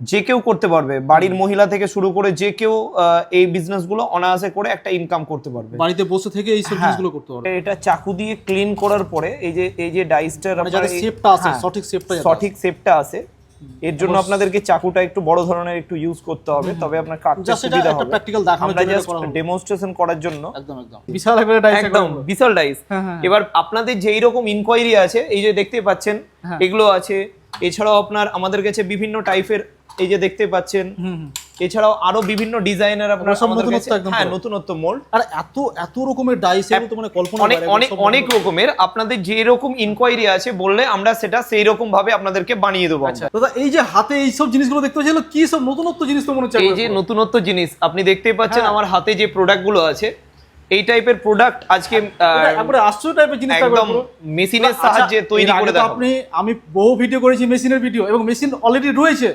যে কেউ করতে পারবে বাড়ির মহিলা থেকে শুরু করে যে কেউ এই বিজনেসগুলো অনায়াসে করে একটা ইনকাম করতে পারবে। বাড়িতে বসে থেকে এই সব হ্যাঁ। জিনিসগুলো করতে পারবে। এটা চাকু দিয়ে ক্লিন করার পরে এই যে এই যে ডাইসটার যাতে শেপটা আছে সঠিক শেপটা সঠিক শেপটা আছে। এর জন্য আপনাদেরকে চাকুটা একটু বড় ধরনের একটু ইউজ করতে হবে তবে আপনার কাটতে সুবিধা একটা হবে। প্র্যাকটিক্যাল দেখানোর জন্য করা হলো। করার জন্য একদম একদম। বিশাল একবারে ডাইস একদম বিশাল ডাইস হ্যাঁ, হ্যাঁ। এবার আপনাদের যেই রকম ইনকোয়ারি আছে এই যে দেখতে পাচ্ছেন। এগুলো আছে। এছাড়াও আপনার আমাদের কাছে বিভিন্ন টাইপের এই যে দেখতে পাচ্ছেন। এছাড়াও আরও বিভিন্ন ডিজাইনের আপনার সব নতুনত্ব একদম হ্যাঁ নতুনত্ব মোল্ড আর এত এত রকমের ডাইস এগুলো তো মানে কল্পনা অনেক অনেক অনেক রকমের আপনাদের যে রকম ইনকোয়ারি আছে বললে আমরা সেটা সেই রকম ভাবে আপনাদেরকে বানিয়ে দেবো। আচ্ছা দাদা এই যে হাতে এই সব জিনিসগুলো দেখতে পাচ্ছি কি সব নতুনত্ব জিনিস তো মনে হচ্ছে এই যে নতুনত্ব জিনিস আপনি দেখতেই পাচ্ছেন হ্যাঁ। আমার হাতে যে প্রোডাক্টগুলো আছে এই টাইপের প্রোডাক্ট আজকে একবারে আশ্চর্য টাইপের জিনিস একদম মেশিনের সাহায্যে তৈরি করে দেখাবো। আপনি আমি বহু ভিডিও করেছি মেশিনের ভিডিও এবং মেশিন অলরেডি রয়েছে।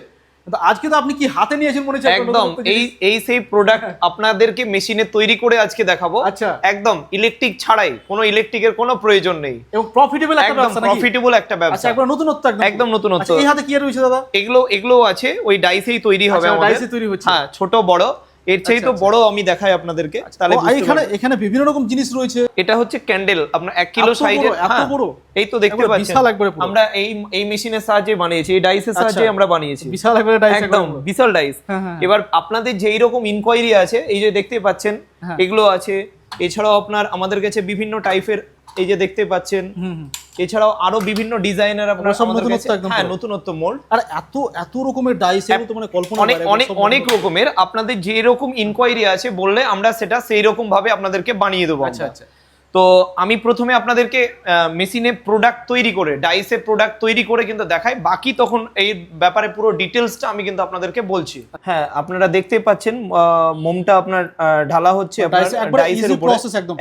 কিন্তু আজকে তো আপনি কি হাতে নিয়েছেন মনে হচ্ছে একদম এই এই সেই প্রোডাক্ট আপনাদেরকে মেশিনে তৈরি করে আজকে দেখাবো। আচ্ছা। একদম ইলেকট্রিক ছাড়াই কোনো ইলেকট্রিকের কোনো প্রয়োজন নেই। এবং প্রফিটেবল একটা ব্যবসা প্রফিটেবল একটা আচ্ছা একবার নতুনত্ব একদম একদম নতুনত্ব। আচ্ছা, এই হাতে কি আর রয়েছে দাদা? এগুলো এগুলো আছে ওই ডাইসেই তৈরি হবে আচ্ছা, আমাদের। ডাইসে তৈরি হচ্ছে। হ্যাঁ ছোট বড়। এর চেয়ে তো আচ্ছা, বড় আমি দেখাই আপনাদেরকে তাহলে এখানে এখানে বিভিন্ন রকম জিনিস রয়েছে। এটা হচ্ছে ক্যান্ডেল আপনার এক কিলো সাইজের এত বড়? এই তো দেখতে পাচ্ছেন। বিশাল একবারে আমরা এই এই মেশিনের সাহায্যে বানিয়েছি এই ডাইসের সাহায্যে আমরা বানিয়েছি। বিশাল একবারে ডাইস একদম বিশাল ডাইস। হ্যাঁ, হ্যাঁ। এবার আপনাদের যেই রকম ইনকোয়ারি আছে এই যে দেখতে পাচ্ছেন হ্যাঁ। এগুলো আছে। এছাড়াও আপনার আমাদের কাছে বিভিন্ন টাইপের এই যে দেখতে পাচ্ছেন। এছাড়াও আরও বিভিন্ন ডিজাইনের আপনার সব নতুনত্ব একদম হ্যাঁ নতুনত্ব মোল্ড। আর এত এত রকমের ডাইস এগুলো তো মানে কল্পনা অনেক অনেক অনেক রকমের। আপনাদের যে রকম ইনকোয়ারি আছে বললে আমরা সেটা সেই রকম ভাবে আপনাদেরকে বানিয়ে দেবো আচ্ছা আচ্ছা। তো আমি প্রথমে আপনাদেরকে মেশিনে প্রোডাক্ট তৈরি করে ডাইসে প্রোডাক্ট তৈরি করে কিন্তু দেখাই। বাকি তখন এই ব্যাপারে পুরো ডিটেলসটা আমি কিন্তু আপনাদেরকে বলছি। হ্যাঁ আপনারা দেখতে পাচ্ছেন মোমটা আপনার ঢালা হচ্ছে ডাইসের উপরে।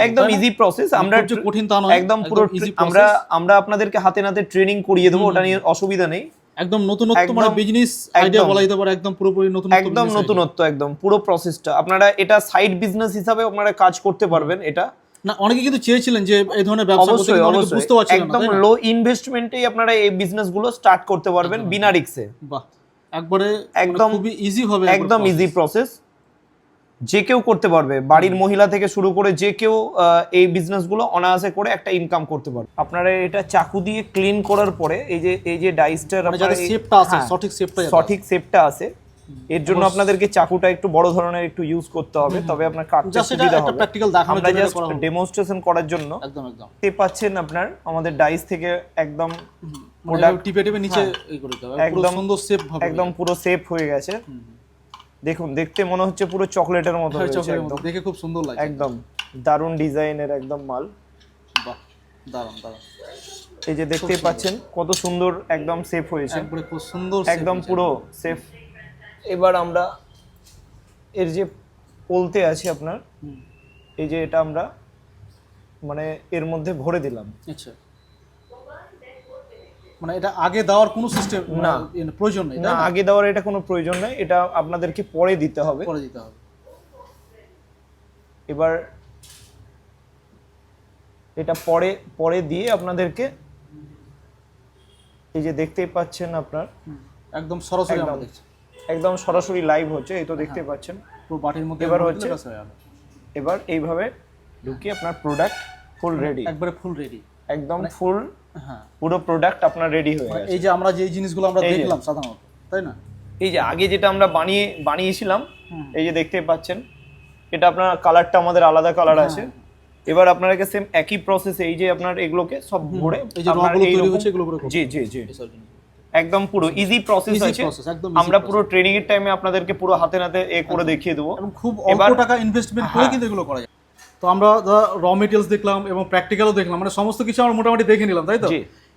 একদম? ইজি প্রসেস আমরা কঠিন তা নয়, একদম পুরো আমরা আমরা আপনাদেরকে হাতে নাতে ট্রেনিং করিয়ে দেবো ওটা নিয়ে অসুবিধা নেই। একদম নতুনত্ব মানে বিজনেস আইডিয়া বলা যেতে পারে একদম পুরোপুরি নতুন একদম নতুনত্ব একদম পুরো প্রসেসটা আপনারা এটা সাইড বিজনেস হিসাবে আপনারা কাজ করতে পারবেন এটা। না অনেকে কিন্তু চেয়েছিলেন যে এই ধরনের ব্যবসা অবশ্যই অবশ্যই। বুঝতে একদম লো ইনভেস্টমেন্টেই আপনারা এই স্টার্ট করতে পারবেন বিনা রিস্কে বাহ একবারে একদম- একদম খুবই ইজি হবে একদম ইজি প্রসেস যে কেউ করতে পারবে বাড়ির মহিলা থেকে শুরু করে যে কেউ এই বিজনেসগুলো অনায়াসে করে একটা ইনকাম করতে পারবে। আপনারা এটা চাকু দিয়ে ক্লিন করার পরে এই যে এই যে ডাইসটার মানে আছে সঠিক শেপটা সঠিক আছে। এর জন্য আপনাদেরকে চাকুটা একটু বড় ধরনের একটু ইউজ করতে হবে তবে আপনার কাটতে সুবিধা হবে। প্র্যাকটিক্যাল দেখানোর জন্য জাস্ট। ডেমনস্ট্রেশন করার জন্য একদম একদম। দেখতে পাচ্ছেন আপনার আমাদের ডাইস থেকে একদম মানে টিপে টিপে নিচে এই করে দিতে পুরো একদম- সুন্দর শেপ হবে। একদম পুরো সেফ হয়ে গেছে। দেখুন দেখতে মনে হচ্ছে পুরো চকলেটের মতো হ্যাঁ, হয়েছে একদম। দেখে খুব সুন্দর লাগে একদম। দারুণ ডিজাইনের একদম মাল। বাহ দারুণ দারুণ। এই যে দেখতেই পাচ্ছেন কত সুন্দর একদম সেফ হয়েছে। সুন্দর একদম পুরো সেফ এবার আমরা এর যে পোলতে আছে আপনার এই যে এটা আমরা মানে এর মধ্যে ভরে দিলাম। আচ্ছা। মানে এটা আগে দেওয়ার কোনো সিস্টেম না। প্রয়োজন নেই না আগে দেওয়ার এটা কোনো প্রয়োজন নেই এটা আপনাদেরকে পরে দিতে হবে। করে দিতে হবে। এবার এটা পরে পরে দিয়ে আপনাদেরকে এই যে দেখতেই পাচ্ছেন আপনার একদম সরাসরি আমরা দেখছি। একদম সরাসরি লাইভ হচ্ছে এই তো দেখতে পাচ্ছেন। পুরো বাটির মধ্যে এবার হচ্ছে- হয়ে। এবার এইভাবে ঢুকিয়ে আপনার প্রোডাক্ট ফুল রেডি একবারে ফুল রেডি একদম ফুল হ্যাঁ। পুরো প্রোডাক্ট আপনার রেডি হয়ে মানে গেছে। এই যে আমরা যে জিনিসগুলো আমরা দেখলাম সাধারণত তাই না? এই যে আগে যেটা আমরা বানিয়ে বানিয়েছিলাম। এই যে দেখতে পাচ্ছেন এটা আপনার কালারটা আমাদের আলাদা কালার হ্যাঁ, আছে। এবার আপনাকে সেম একই প্রসেসে এই যে আপনার এগুলোকে সব ভরে এই যে রগুলো তৈরি হচ্ছে এগুলো জি জি জি। একদম পুরো ইজি প্রসেস আছে। আমরা পুরো ট্রেনিং এর টাইমে আপনাদেরকে পুরো হাতে নাতে এ করে দেখিয়ে দেবো। এবং খুব অল্প টাকা ইনভেস্টমেন্ট করে হ্যাঁ। কিন্তু এগুলো করা যায়। তো আমরা র মেটেরিয়ালস দেখলাম এবং প্র্যাকটিক্যালও দেখলাম মানে সমস্ত কিছু আমরা মোটামুটি দেখে নিলাম তাই তো।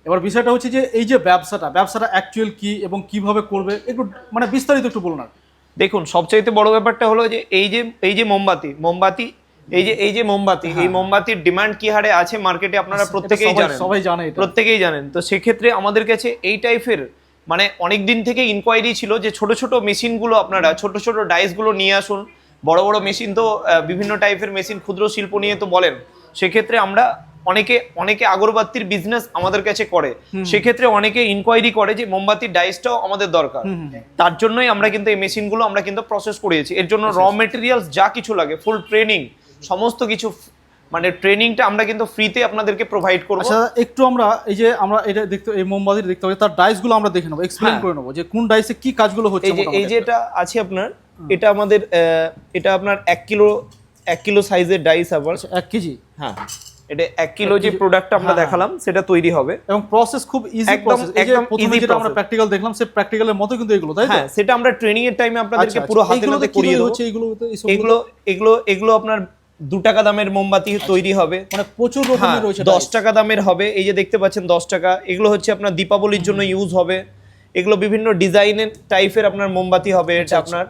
এবার বিষয়টা হচ্ছে যে এই যে ব্যবসাটা ব্যবসাটা অ্যাকচুয়াল কি এবং কীভাবে করবে একটু মানে বিস্তারিত একটু বলুন আর। দেখুন সবচাইতে বড় ব্যাপারটা হলো যে এই যে এই যে মোমবাতি মোমবাতি এই যে এই যে মোমবাতি এই মোমবাতির ডিমান্ড কি হারে আছে মার্কেটে আপনারা প্রত্যেকেই হ্যাঁ। জানেন। সবাই জানে প্রত্যেকেই জানেন। তো সেক্ষেত্রে আমাদের কাছে এই টাইপের মানে অনেক দিন থেকে ইনকোয়ারি ছিল যে ছোট ছোট মেশিনগুলো আপনারা ছোট ছোট ডাইসগুলো নিয়ে আসুন। বড় বড় মেশিন তো বিভিন্ন টাইপের মেশিন ক্ষুদ্র শিল্প নিয়ে তো বলেন। সেক্ষেত্রে আমরা অনেকে অনেকে আগরবাতির বিজনেস আমাদের কাছে করে। সেক্ষেত্রে অনেকে ইনকোয়ারি করে যে মোমবাতির ডাইসটাও আমাদের দরকার। তার জন্যই আমরা কিন্তু এই মেশিনগুলো আমরা কিন্তু প্রসেস করিয়েছি। এর জন্য র মেটেরিয়ালস যা কিছু লাগে ফুল ট্রেনিং সমস্ত কিছু মানে ট্রেনিংটা আমরা কিন্তু ফ্রিতে আপনাদেরকে প্রোভাইড করব। আচ্ছা একটু আমরা এই যে আমরা এটা দেখতে এই মোমবাতি দেখতে পাচ্ছি তার ডাইসগুলো আমরা দেখে নেব এক্সপ্লেন হ্যাঁ। করে নেব যে কোন ডাইসে কি কাজগুলো হচ্ছে এই যে এই যে এটা আছে আপনার এটা আমাদের এটা আপনার এক কিলো এক কিলো সাইজের ডাইস আবার। আচ্ছা, এক কেজি? হ্যাঁ এটা এক কিলো যে প্রোডাক্টটা আমরা হ্যাঁ, হ্যাঁ। দেখালাম সেটা তৈরি হবে। এবং প্রসেস খুব ইজি একদম- প্রসেস এই যে একদম প্রথমে যেটা আমরা। প্র্যাকটিক্যাল দেখলাম সে প্র্যাকটিক্যালের মতো কিন্তু এগুলো তাই তো? হ্যাঁ সেটা আমরা ট্রেনিং এর টাইমে আপনাদেরকে আচ্ছা, পুরো আচ্ছা। হাতে নাতে করিয়ে দেবো। হচ্ছে এইগুলোতে এগুলো এগুলো এগুলো আপনার দু টাকা দামের মোমবাতি তৈরি হবে। মানে প্রচুর হ্যাঁ রকমের রয়েছে দশ টাকা দামের হবে। এই যে দেখতে পাচ্ছেন দশ টাকা। এগুলো হচ্ছে আপনার দীপাবলির জন্য ইউজ হবে। এগুলো বিভিন্ন ডিজাইনের টাইপের আপনার মোমবাতি হবে। এটা আপনার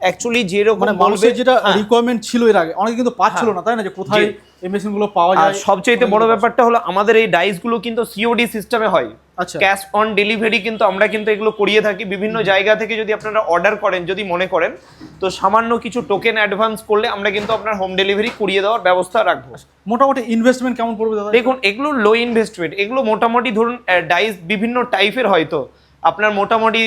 অ্যাকচুয়ালি যেরকম মানে মানুষের যেটা হ্যাঁ। রিকোয়ারমেন্ট ছিল এর আগে অনেকে কিন্তু পাচ্ছিল না তাই না? যে কোথায়। এই মেশিনগুলো পাওয়া যায়। সবচেয়ে বড় ব্যাপারটা হলো আমাদের এই ডাইসগুলো কিন্তু সিওডি সিস্টেমে হয়। আচ্ছা। ক্যাশ অন ডেলিভারি কিন্তু আমরা কিন্তু এগুলো করিয়ে থাকি। বিভিন্ন জায়গা থেকে যদি আপনারা অর্ডার করেন যদি মনে করেন তো সামান্য কিছু টোকেন অ্যাডভান্স করলে আমরা কিন্তু আপনার হোম ডেলিভারি করিয়ে দেওয়ার ব্যবস্থা রাখব। মোটামুটি ইনভেস্টমেন্ট কেমন পড়বে দাদা? দেখুন এগুলো লো ইনভেস্টমেন্ট এগুলো মোটামুটি ধরুন ডাইস বিভিন্ন টাইপের হয়তো। আপনার মোটামুটি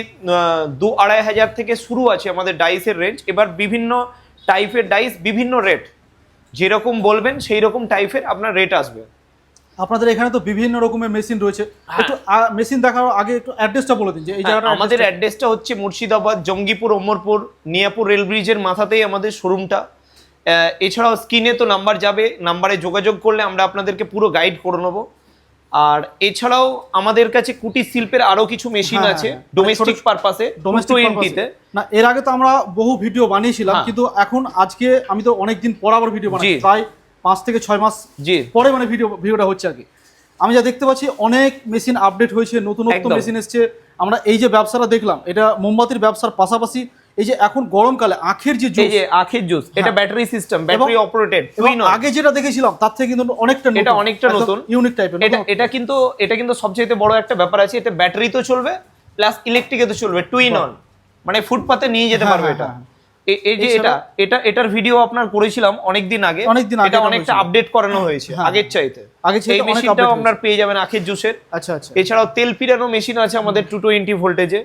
দু আড়াই হাজার থেকে শুরু আছে আমাদের ডাইসের রেঞ্জ এবার বিভিন্ন টাইপের ডাইস বিভিন্ন রেট যেরকম বলবেন সেই রকম টাইপের আপনার রেট আসবে। আপনাদের এখানে তো বিভিন্ন রকমের মেশিন রয়েছে। একটু মেশিন দেখার আগে একটু অ্যাড্রেসটা বলে দিন যে এই হ্যাঁ, জায়গাটা আমাদের অ্যাড্রেসটা হচ্ছে মুর্শিদাবাদ জঙ্গিপুর ওমরপুর নিয়াপুর রেল ব্রিজের মাথাতেই আমাদের শোরুমটা এছাড়াও স্ক্রিনে তো নাম্বার যাবে নাম্বারে যোগাযোগ করলে আমরা আপনাদেরকে পুরো গাইড করে নেব। আর এছাড়াও আমাদের কাছে কুটির শিল্পের আরও কিছু মেশিন হ্যাঁ, আছে। ডোমেস্টিক পারপাসে ডোমেস্টিক না এর আগে তো আমরা বহু ভিডিও বানিয়েছিলাম হ্যাঁ। কিন্তু এখন আজকে আমি তো অনেকদিন পর আবার ভিডিও জি। প্রায় পাঁচ থেকে ছয় মাস জি পরে মানে ভিডিও ভিডিওটা হচ্ছে আর কি আমি যা দেখতে পাচ্ছি অনেক মেশিন আপডেট হয়েছে নতুন নতুন মেশিন এসছে আমরা এই যে ব্যবসাটা দেখলাম এটা মোমবাতির ব্যবসার পাশাপাশি এই যে এখন গরমকালে আখের যে এই জুস যে আখের জুস এটা হ্যাঁ। ব্যাটারি সিস্টেম ব্যাটারি অপারেটেড আগে যেটা দেখেছিলাম তার থেকে কিন্তু অনেকটা এটা অনেকটা নতুন। ইউনিক টাইপের এটা এটা কিন্তু এটা কিন্তু সবচেয়ে বড় একটা ব্যাপার আছে এটা ব্যাটারি তো চলবে প্লাস ইলেকট্রিকে তো চলবে টুইন অন মানে ফুটপাতে নিয়ে যেতে হ্যাঁ, পারবে হ্যাঁ, এটা। হ্যাঁ। এই যে এটা এটা এটার ভিডিও আপনার করেছিলাম অনেকদিন আগে। অনেকদিন আগে এটা এটা অনেকটা আপডেট করানো হয়েছে হ্যাঁ। আগের চাইতে। আগের চাইতে এই মেশিনটাও আপনার পেয়ে যাবেন আখের জুসের আচ্ছা আচ্ছা। এছাড়াও তেল পিরানো মেশিন আছে আমাদের টু টোয়েন্টি ভোল্টেজে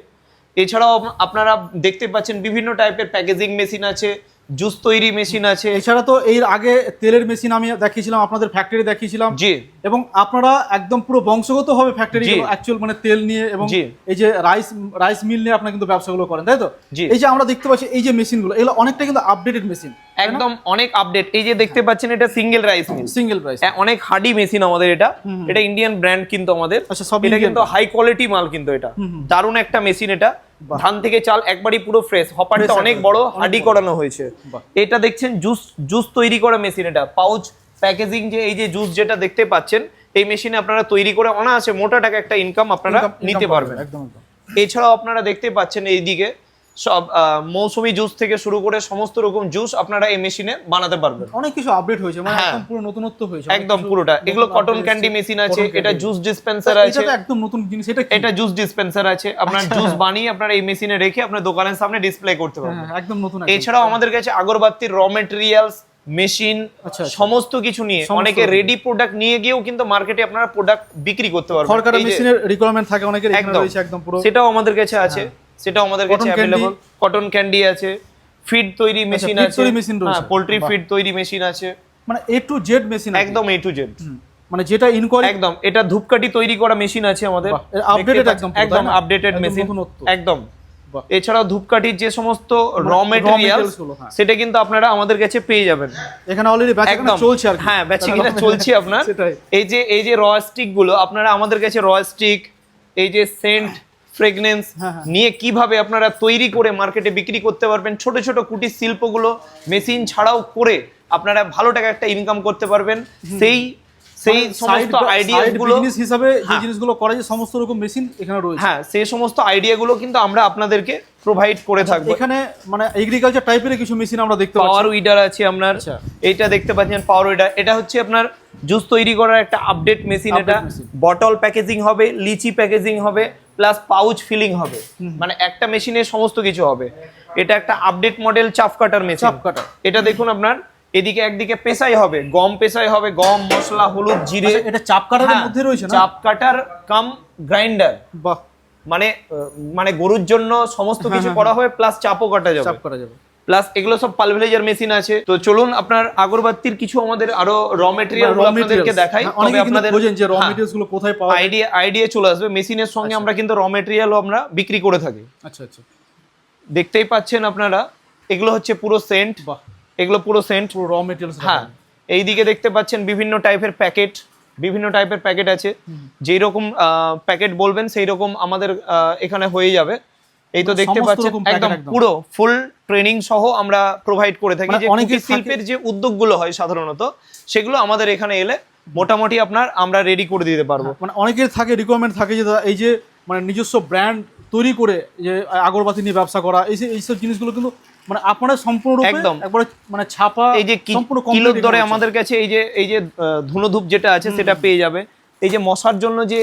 এছাড়াও আপনারা দেখতে পাচ্ছেন বিভিন্ন টাইপের প্যাকেজিং মেশিন আছে জুস তৈরি মেশিন আছে এছাড়া তো এর আগে তেলের মেশিন আমি দেখিয়েছিলাম আপনাদের ফ্যাক্টরি দেখিয়েছিলাম জি এবং আপনারা একদম পুরো বংশগত হবে ফ্যাক্টরি। অ্যাকচুয়াল মানে তেল নিয়ে এবং। এই যে রাইস রাইস মিল নিয়ে আপনারা কিন্তু ব্যবসাগুলো করেন তাই তো। এই যে আমরা দেখতে পাচ্ছি এই যে মেশিনগুলো এগুলো অনেকটা কিন্তু আপডেটেড মেশিন একদম অনেক আপডেট এই যে দেখতে পাচ্ছেন এটা single rice mill single rice অনেক হার্ডি মেশিন আমাদের এটা। এটা ইন্ডিয়ান ব্র্যান্ড কিন্তু আমাদের। আচ্ছা, এটা কিন্তু হাই কোয়ালিটি মাল কিন্তু এটা। দারুণ একটা মেশিন এটা। ধান থেকে চাল একবারই পুরো ফ্রেশ হপারটা অনেক বড় হার্ডি করানো হয়েছে। এটা দেখছেন জুস জুস তৈরি করা মেশিন এটা। পাউচ প্যাকেজিং যে এই যে জুস যেটা দেখতে পাচ্ছেন এই মেশিনে আপনারা তৈরি করে অনায়াসে মোটা টাকা একটা ইনকাম আপনারা নিতে পারবেন। একদম। এছাড়াও আপনারা দেখতে পাচ্ছেন এইদিকে সব মৌসুমী জুস থেকে শুরু করে সমস্ত রকম জুস আপনারা এই মেশিনে বানাতে পারবেন। অনেক কিছু আপডেট হয়েছে মানে হ্যাঁ। একদম পুরো নতুনত্ব হয়েছে। একদম পুরোটা। এগুলো কটন ক্যান্ডি মেশিন আছে এটা জুস ডিসপেন্সার আছে। তো একদম নতুন জিনিস এটা কি? এটা জুস ডিসপেন্সার আছে। আপনার জুস বানিয়ে আপনার এই মেশিনে রেখে আপনার দোকানের সামনে ডিসপ্লে করতে হ্যাঁ, পারবেন। একদম নতুন। এছাড়াও আমাদের কাছে আগরবাতির র মেটেরিয়ালস মেশিন আচ্ছা, আচ্ছা। সমস্ত কিছু নিয়ে অনেকে রেডি প্রোডাক্ট নিয়ে গিয়েও কিন্তু মার্কেটে আপনারা প্রোডাক্ট বিক্রি করতে পারবেন। সরকারি মেশিনের রিকোয়ারমেন্ট থাকে অনেকের এখানে একদম। রয়েছে একদম পুরো। সেটাও আমাদের কাছে আছে। সেটাও আমাদের কাছে অ্যাভেলেবল কটন ক্যান্ডি আছে ফিড তৈরি মেশিন feed আছে। তৈরি machine রয়েছে। হ্যাঁ পোল্ট্রি ফিড তৈরি মেশিন আছে। মানে এ টু জেড মেশিন একদম এ টু জেড মানে যেটা ইনকোয়ারি একদম এটা ধূপকাঠি তৈরি করা মেশিন আছে আমাদের। পাচ্ছেন, একদম একদম আপডেটেড মেশিন একদম। এছাড়াও ধূপকাঠির যে সমস্ত র materials গুলো, হ্যাঁ। সেটা কিন্তু আপনারা আমাদের কাছে পেয়ে যাবেন। এখানে অলরেডি ব্যাচ একদম। চলছে আর হ্যাঁ তাহলে চলছে আপনার। এই যে এই যে র স্টিকগুলো আপনারা আমাদের কাছে র স্টিক এই যে সেন্ট ফ্রেগনেন্স হ্যাঁ, হ্যাঁ। নিয়ে কীভাবে আপনারা তৈরি করে মার্কেটে বিক্রি করতে পারবেন ছোট ছোট কুটির শিল্পগুলো মেশিন ছাড়াও করে আপনারা ভালো টাকা একটা ইনকাম করতে পারবেন সেই সেই মানে সমস্ত side- আইডিয়া গুলো হিসাবে যে হ্যাঁ। জিনিসগুলো করে যে সমস্ত রকম মেশিন এখানে রয়েছে হ্যাঁ সেই সমস্ত আইডিয়া গুলো কিন্তু আমরা আপনাদেরকে প্রোভাইড করে থাকব এখানে মানে এগ্রিকালচার টাইপের কিছু মেশিন আমরা দেখতে পাওয়ার উইডার আছে আপনার আচ্ছা। এইটা দেখতে পাচ্ছেন পাওয়ার উইডার এটা হচ্ছে আপনার জুস তৈরি করার একটা আপডেট মেশিন এটা। বটল প্যাকেজিং হবে লিচি প্যাকেজিং হবে প্লাস পাউচ ফিলিং হবে। মানে একটা মেশিনে সমস্ত কিছু হবে। এটা একটা আপডেট মডেল চাপ কাটার মেশিন চাপ কাটার। এটা দেখুন আপনার এদিকে একদিকে পেশাই হবে গম পেশাই হবে গম মশলা হলুদ জিরে। আচ্ছা, এটা চাপ কাটার হ্যাঁ, মধ্যে রয়েছে না? চাপ কাটার কাম গ্রাইন্ডার বাহ। মানে মানে গরুর জন্য সমস্ত হ্যাঁ, কিছু হ্যাঁ, করা হবে প্লাস চাপও কাটা যাবে। চাপ করা যাবে। প্লাস এগুলো সব পালভেলাইজার মেশিন আছে। তো চলুন আপনার আগরবাতির কিছু আমাদের আরও র মেটেরিয়াল র আপনাদেরকে দেখাই হ্যাঁ, অনেকে তবে আপনাদের খোঁজেন যে র হ্যাঁ, মেটেরিয়ালসগুলো কোথায় পাওয়া আইডিয়া আইডিয়া চলে আসবে। মেশিনের সঙ্গে আমরা কিন্তু র মেটেরিয়ালও আমরা বিক্রি করে থাকি। আচ্ছা আচ্ছা। দেখতেই পাচ্ছেন আপনারা এগুলো হচ্ছে পুরো সেন্ট এগুলো পুরো সেন্ট পুরো র মেটেরিয়ালস হ্যাঁ। এইদিকে দেখতে পাচ্ছেন বিভিন্ন টাইপের প্যাকেট বিভিন্ন টাইপের প্যাকেট আছে। যেই রকম প্যাকেট বলবেন সেই রকম আমাদের এখানে হয়ে যাবে। এই তো দেখতে পাচ্ছেন একদম। পুরো ফুল ট্রেনিং সহ আমরা প্রোভাইড করে থাকি মানে যে অনেকের শিল্পের যে উদ্যোগগুলো হয় সাধারণত সেগুলো আমাদের এখানে এলে মোটামুটি আপনার আমরা রেডি করে দিতে পারব মানে অনেকের থাকে রিকোয়ারমেন্ট থাকে যে এই যে মানে নিজস্ব ব্র্যান্ড তৈরি করে যে আগরবাতি নিয়ে ব্যবসা করা এই এইসব জিনিসগুলো কিন্তু মানে আপনারা সম্পূর্ণ একদম। একবারে মানে ছাপা এই যে সম্পূর্ণ কিলোর complete দরে আমাদের কাছে এই যে এই যে ধুনো ধূপ যেটা আছে সেটা পেয়ে যাবে এই যে মশার জন্য যে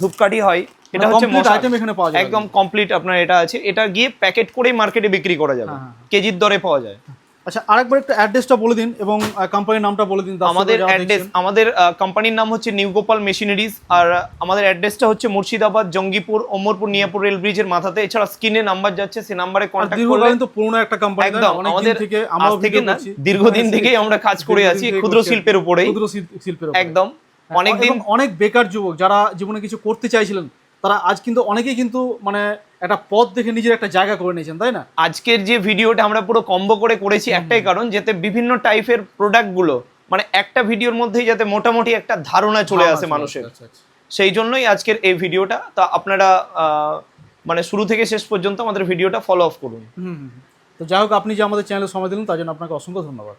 ধূপকাঠি হয় এটা মানে হচ্ছে এখানে পাওয়া। একদম কমপ্লিট আপনার এটা আছে। এটা গিয়ে প্যাকেট মার্কেটে বিক্রি করা যাবে। হ্যাঁ, হ্যাঁ। কেজির দরে পাওয়া যায়। আচ্ছা আরেকবার একটু অ্যাড্রেসটা বলে দিন এবং কোম্পানির নামটা বলে দিন আমাদের অ্যাড্রেস আমাদের কোম্পানির নাম হচ্ছে নিউ গোপাল মেশিনারিজ আর আমাদের অ্যাড্রেসটা হচ্ছে মুর্শিদাবাদ জঙ্গিপুর ওমরপুর নিয়াপুর রেল ব্রিজের মাথাতে। এছাড়া স্ক্রিনে নাম্বার যাচ্ছে সেই নাম্বারে কন্ট্যাক্ট করলে দীর্ঘকালীন তো পুরোনো একটা কোম্পানি একদম আমাদের থেকে আজ আমরাও থেকে না দীর্ঘদিন থেকেই আমরা কাজ করে আছি ক্ষুদ্র শিল্পের উপরেই। ক্ষুদ্র শিল্পের উপরে। একদম অনেকদিন অনেক বেকার যুবক যারা জীবনে কিছু করতে চাইছিলেন তারা আজ কিন্তু অনেকেই কিন্তু মানে একটা পথ দেখে নিজের একটা জায়গা করে নিয়েছেন তাই না? আজকের যে ভিডিওটা আমরা পুরো কম্বো করে করেছি একটাই কারণ যাতে বিভিন্ন টাইপের প্রোডাক্টগুলো মানে একটা ভিডিওর মধ্যেই যাতে মোটামুটি একটা ধারণা চলে আসে মানুষের। আচ্ছা, আচ্ছা। সেই জন্যই আজকের এই ভিডিওটা। তা আপনারা মানে শুরু থেকে শেষ পর্যন্ত আমাদের ভিডিওটা ফলো অফ করুন। তো যাই হোক আপনি যে আমাদের চ্যানেলে সময় দিলেন তার জন্য আপনাকে অসংখ্য ধন্যবাদ।